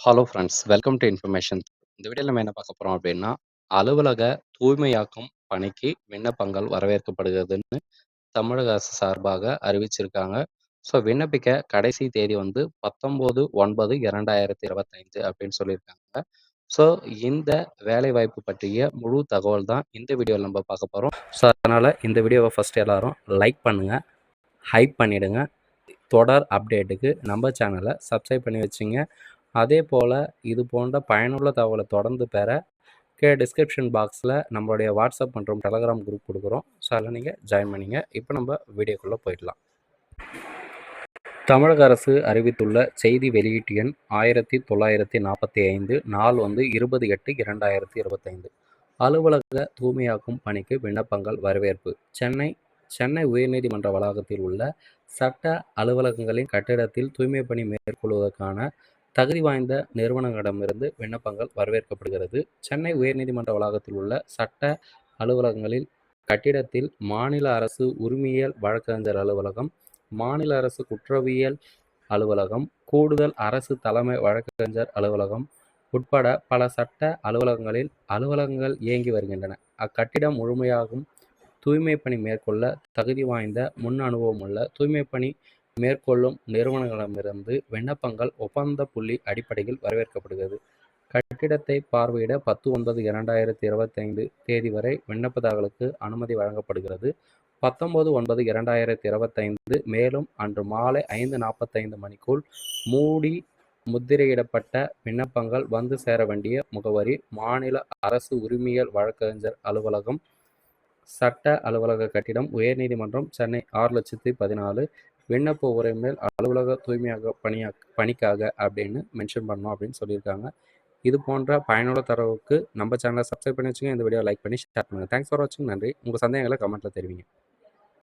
Hello friends welcome to information இந்த வீடியோவில் நம்ம என்ன பார்க்க போகிறோம் அப்படின்னா அலுவலக தூய்மையாக்கும் பணிக்கு விண்ணப்பங்கள் வரவேற்கப்படுகிறதுன்னு தமிழக அரசு சார்பாக அறிவிச்சிருக்காங்க. ஸோ விண்ணப்பிக்க கடைசி தேதி வந்து பத்தொம்போது ஒன்பது இரண்டாயிரத்தி இருபத்தைந்து அப்படின்னு சொல்லியிருக்காங்க. ஸோ இந்த வேலைவாய்ப்பு பற்றிய முழு தகவல் தான் இந்த வீடியோவில் நம்ம பார்க்க போகிறோம் ஸோ அதனால் இந்த வீடியோவை ஃபஸ்ட் எல்லாரும் லைக் பண்ணுங்கள் ஹைப் பண்ணிவிடுங்க தொடர் அப்டேட்டுக்கு நம்ம சேனலை சப்ஸ்கிரைப் பண்ணி வச்சுங்க. அதே போல் இது போன்ற பயனுள்ள தகவலை தொடர்ந்து பெற கே டிஸ்கிரிப்ஷன் பாக்ஸில் நம்மளுடைய வாட்ஸ்அப் மற்றும் டெலகிராம் குரூப் கொடுக்குறோம். ஸோ அதில் நீங்கள் ஜாயின் பண்ணிங்க. இப்போ நம்ம வீடியோக்குள்ளே போயிடலாம். தமிழக அரசு அறிவித்துள்ள செய்தி வெளியீட்டு எண் ஆயிரத்தி தொள்ளாயிரத்தி நாற்பத்தி ஐந்து நாள் வந்து இருபது எட்டு இரண்டாயிரத்தி இருபத்தைந்து. அலுவலக தூய்மையாக்கும் பணிக்கு விண்ணப்பங்கள் வரவேற்பு. சென்னை சென்னை உயர்நீதிமன்ற வளாகத்தில் உள்ள சட்ட அலுவலகங்களின் கட்டிடத்தில் தூய்மை பணி மேற்கொள்வதற்கான தகுதி வாய்ந்த நிறுவனங்களிடமிருந்து விண்ணப்பங்கள் வரவேற்கப்படுகிறது. சென்னை உயர்நீதிமன்ற வளாகத்தில் உள்ள சட்ட அலுவலகங்களில் கட்டிடத்தில் மாநில அரசு உரிமையியல் வழக்கறிஞர் அலுவலகம் மாநில அரசு குற்றவியல் அலுவலகம் கூடுதல் அரசு தலைமை வழக்கறிஞர் அலுவலகம் உட்பட பல சட்ட அலுவலகங்களில் அலுவலகங்கள் இயங்கி வருகின்றன. அக்கட்டிடம் முழுமையாகும் தூய்மை பணி மேற்கொள்ள தகுதி வாய்ந்த முன் அனுபவம் உள்ள தூய்மை பணி மேற்கொள்ளும் நிறுவனங்களிடமிருந்து விண்ணப்பங்கள் ஒப்பந்த புள்ளி அடிப்படையில் வரவேற்கப்படுகிறது. கட்டிடத்தை பார்வையிட பத்து ஒன்பது இரண்டாயிரத்தி இருபத்தைந்து தேதி வரை விண்ணப்பதாரர்களுக்கு அனுமதி வழங்கப்படுகிறது. பத்தொன்பது ஒன்பது இரண்டாயிரத்தி இருபத்தைந்து மேலும் அன்று மாலை ஐந்து நாற்பத்தைந்து மணிக்குள் மூடி முத்திரையிடப்பட்ட விண்ணப்பங்கள் வந்து சேர வேண்டிய முகவரி மாநில அரசு உரிமையல் வழக்கறிஞர் அலுவலகம் சட்ட அலுவலக கட்டிடம் உயர்நீதிமன்றம் சென்னை ஆறு லட்சத்தி பதினாலு விண்ணப்ப உரிமையில் அலுவலக தூய்மையாக பணியா பணிக்காக அப்படின்னு மென்ஷன் பண்ணோம் அப்படின்னு சொல்லியிருக்காங்க. இது போன்ற பயனுள்ள தரவுக்கு நம்ம சேனலை சப்ஸ்கிரைப் பண்ணி வச்சுங்க இந்த வீடியோ லைக் பண்ணி ஷேர் பண்ணுங்கள் தேங்க்ஸ் ஃபார் வாட்சிங் நன்றி. உங்கள் சந்தேகங்களை கமெண்ட்டில் தெரிவிங்க.